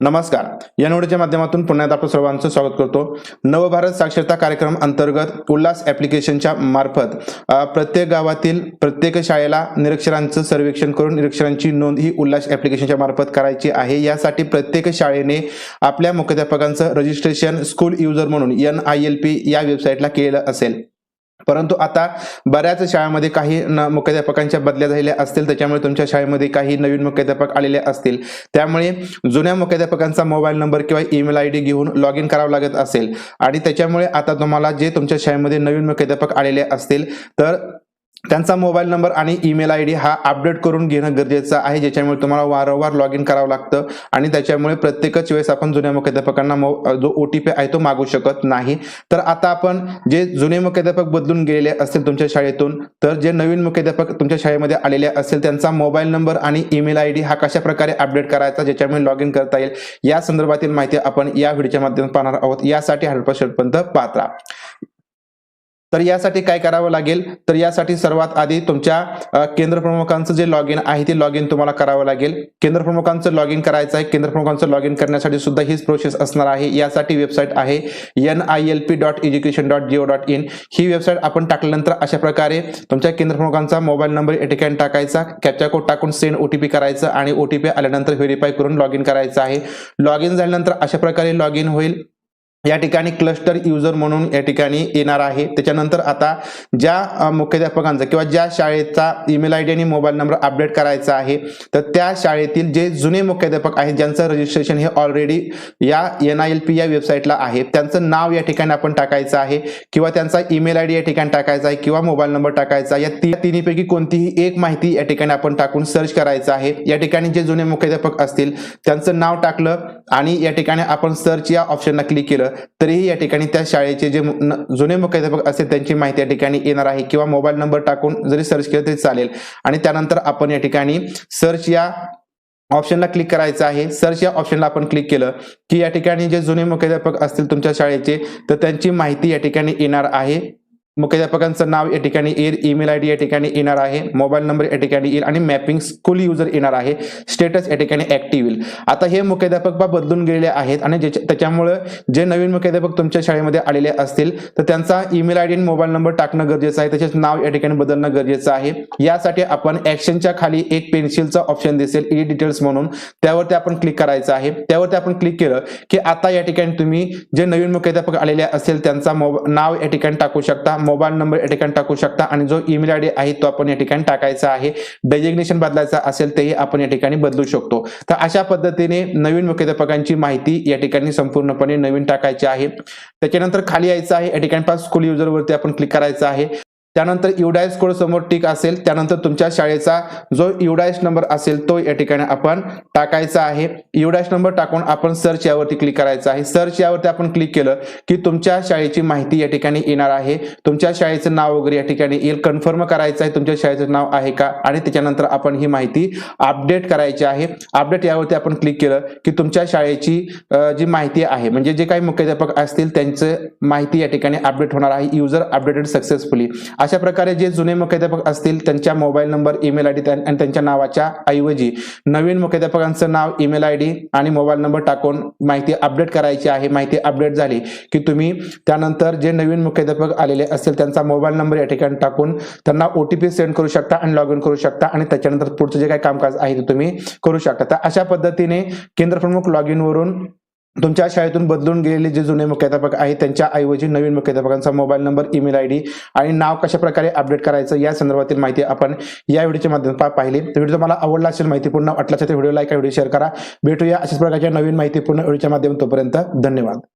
नमस्कार. या निवडीच्या माध्यमातून पुन्हा एकदा आपलं सर्वांचं स्वागत करतो. नवभारत साक्षरता कार्यक्रम अंतर्गत उल्हास ॲप्लिकेशनच्या मार्फत प्रत्येक गावातील प्रत्येक शाळेला निरक्षरांचं सर्वेक्षण करून निरक्षरांची नोंद ही उल्हास ॲप्लिकेशनच्या मार्फत करायची आहे. यासाठी प्रत्येक शाळेने आपल्या मुख्याध्यापकांचं रजिस्ट्रेशन स्कूल युजर म्हणून एन आय एल पी या वेबसाईटला केलेलं असेल. परंतु आता बऱ्याच शाळांमध्ये काही न- मुख्याध्यापकांच्या बदल्या झालेल्या असतील त्याच्यामुळे तुमच्या शाळेमध्ये काही नवीन मुख्याध्यापक आलेले असतील. त्यामुळे जुन्या मुख्याध्यापकांचा मोबाईल नंबर किंवा ईमेल आय डी घेऊन लॉग इन करावं लागत असेल. आणि त्याच्यामुळे आता तुम्हाला जे तुमच्या शाळेमध्ये नवीन मुख्याध्यापक आलेले असतील तर त्यांचा मोबाईल नंबर आणि ईमेल आय डी हा अपडेट करून घेणं गरजेचं आहे ज्याच्यामुळे तुम्हाला वारंवार लॉग इन करावं लागतं आणि त्याच्यामुळे प्रत्येकच वेळेस आपण जुन्या मुख्याध्यापकांना मो- जो ओ टी पी आहे तो मागू शकत नाही. तर आता आपण जे जुने मुख्याध्यापक बदलून गेलेले असतील तुमच्या शाळेतून तर जे नवीन मुख्याध्यापक तुमच्या शाळेमध्ये आलेले असतील त्यांचा मोबाईल नंबर आणि ईमेल आय डी हा कशा प्रकारे अपडेट करायचा ज्याच्यामुळे लॉग इन करता येईल या संदर्भातील माहिती आपण या व्हिडिओच्या माध्यमातून पाहणार आहोत. यासाठी हंड्रेड पर्यंत पात्रा. तर यासाठी काय करावं लागेल? तर यासाठी सर्वात आधी तुमच्या केंद्र प्रमुखांचं जे लॉग इन आहे ते लॉग इन तुम्हाला करावं लागेल. केंद्र प्रमुखांचं लॉग इन करायचं आहे. केंद्र प्रमुखांचं लॉग इन करण्यासाठी सुद्धा हीच प्रोसेस असणार आहे. यासाठी वेबसाईट आहे N I L P dot education dot gov dot in he website आपण टाकल्यानंतर अशा प्रकारे तुमच्या केंद्र प्रमुखांचा मोबाईल नंबर एटिकॅन टाकायचा कॅप्चा कोड टाकून सेंड ओटीपी करायचं आणि ओटीपी आल्यानंतर व्हेरीफाय करून लॉग इन करायचं आहे. लॉग इन झाल्यानंतर अशा प्रकारे लॉग इन होईल. या ठिकाणी क्लस्टर युजर म्हणून या ठिकाणी येणार आहे. त्याच्यानंतर आता ज्या मुख्याध्यापकांचा किंवा ज्या शाळेचा ईमेल आय डी आणि मोबाईल नंबर अपडेट करायचा आहे तर त्या शाळेतील जे जुने मुख्याध्यापक आहेत ज्यांचं रजिस्ट्रेशन हे ऑलरेडी या एन आय एल पी या वेबसाईटला आहे त्यांचं नाव या ठिकाणी आपण टाकायचं आहे किंवा त्यांचा ईमेल आय डी या ठिकाणी टाकायचा आहे किंवा मोबाईल नंबर टाकायचा या ती तिन्हीपैकी कोणतीही एक माहिती या ठिकाणी आपण टाकून सर्च करायचं आहे. या ठिकाणी जे जुने मुख्याध्यापक असतील त्यांचं नाव टाकलं आणि या ठिकाणी आपण सर्च या ऑप्शनला क्लिक केलं. तरीही या ठिकाणी त्या शाळेचे जे जुने मुख्याध्यापक असतील त्यांची माहिती या ठिकाणी येणार आहे किंवा मोबाईल नंबर टाकून जरी सर्च केलं तरी चालेल. आणि त्यानंतर आपण या ठिकाणी सर्च या ऑप्शनला क्लिक करायचं आहे. सर्च या ऑप्शनला आपण क्लिक केलं की या ठिकाणी जे जुने मुख्याध्यापक असतील तुमच्या शाळेचे तर त्यांची माहिती या ठिकाणी येणार आहे. मुख्याध्यापकांचं नाव या ठिकाणी येईल ईमेल आय डी या ठिकाणी येणार आहे मोबाईल नंबर या ठिकाणी येईल आणि मॅपिंग स्कूल युजर येणार आहे स्टेटस या ठिकाणी ऍक्टिव्ह येईल. आता हे मुख्याध्यापक बा बदलून गेलेले आहेत आणि ज्याच्या- त्याच्यामुळे जे नवीन मुख्याध्यापक तुमच्या शाळेमध्ये आलेले असतील तर त्यांचा ईमेल आय डी आणि मोबाईल नंबर टाकणं गरजेचं आहे तसेच नाव या ठिकाणी बदलणं गरजेचं आहे. यासाठी आपण ऍक्शनच्या खाली एक पेन्सिलचा ऑप्शन दिसेल e ई डिटेल्स म्हणून. त्यावरती आपण क्लिक करायचं आहे. त्यावरती आपण क्लिक केलं की आता या ठिकाणी तुम्ही जे नवीन मुख्याध्यापक आलेले असतील त्यांचा मोब- नाव या ठिकाणी टाकू शकता. मोबाईल नंबर या ठिकाणी टाकू शकता आणि जो ईमेल आय डी आहे तो आपण या ठिकाणी टाकायचा आहे. डेजिग्नेशन बदलायचा असेल तेही आपण या ठिकाणी बदलू शकतो. तर अशा पद्धतीने नवीन मुख्याध्यापकांची माहिती या ठिकाणी संपूर्णपणे नवीन टाकायची आहे. त्याच्यानंतर खाली यायचं आहे. या ठिकाणी पास स्कूल युजरवरती आपण क्लिक करायचं आहे. त्यानंतर युडायस कोड समोर टिक असेल त्यानंतर तुमच्या शाळेचा जो युडायस नंबर असेल तो या ठिकाणी आपण टाकायचा आहे. युडायस नंबर टाकून आपण सर्च यावरती क्लिक करायचं आहे. सर्च यावरती आपण क्लिक केलं की तुमच्या शाळेची माहिती या ठिकाणी येणार आहे. तुमच्या शाळेचं नाव वगैरे या ठिकाणी येईल. कन्फर्म करायचं आहे तुमच्या शाळेचं नाव आहे का? आणि त्याच्यानंतर आपण ही माहिती अपडेट करायची आहे. अपडेट यावरती आपण क्लिक केलं की तुमच्या शाळेची जी माहिती आहे म्हणजे जे काही मुख्याध्यापक असतील त्यांचं माहिती या ठिकाणी अपडेट होणार आहे. युजर अपडेटेड सक्सेसफुली अशा प्रकारे जे जुने मुख्याध्यापक असतील त्यांच्या mobile number email I D आणि त्यांच्या नावाच्या ऐवजी नवीन मुख्याध्यापकांचं नाव ईमेल आय डी आणि मोबाईल नंबर टाकून माहिती अपडेट करायची आहे. माहिती अपडेट झाली की तुम्ही त्यानंतर जे नवीन मुख्याध्यापक आलेले असतील त्यांचा मोबाईल नंबर या ठिकाणी टाकून त्यांना ओ टी पी सेंड करू शकता आणि लॉग इन करू शकता आणि त्याच्यानंतर पुढचं जे काही कामकाज आहे ते तुम्ही करू शकता. तर अशा पद्धतीने केंद्र प्रमुख लॉग इनवरून तुमच्या शाळेतून बदलून गेलेले जे जुने मुख्याध्यापक आहेत त्यांच्या ऐवजी नवीन मुख्याध्यापकांचा mobile number email I D आणि नाव कशा प्रकारे अपडेट करायचं या संदर्भातील माहिती आपण या व्हिडिओच्या माध्यमात पाहिली. व्हिडिओ तुम्हाला आवडला असेल माहितीपूर्ण वाटला असेल व्हिडिओ लाईक व्हिडिओ शेअर करा. भेटूया अशाच प्रकारच्या नवीन माहितीपूर्ण व्हिडिओच्या माध्यमातून तोपर्यंत धन्यवाद.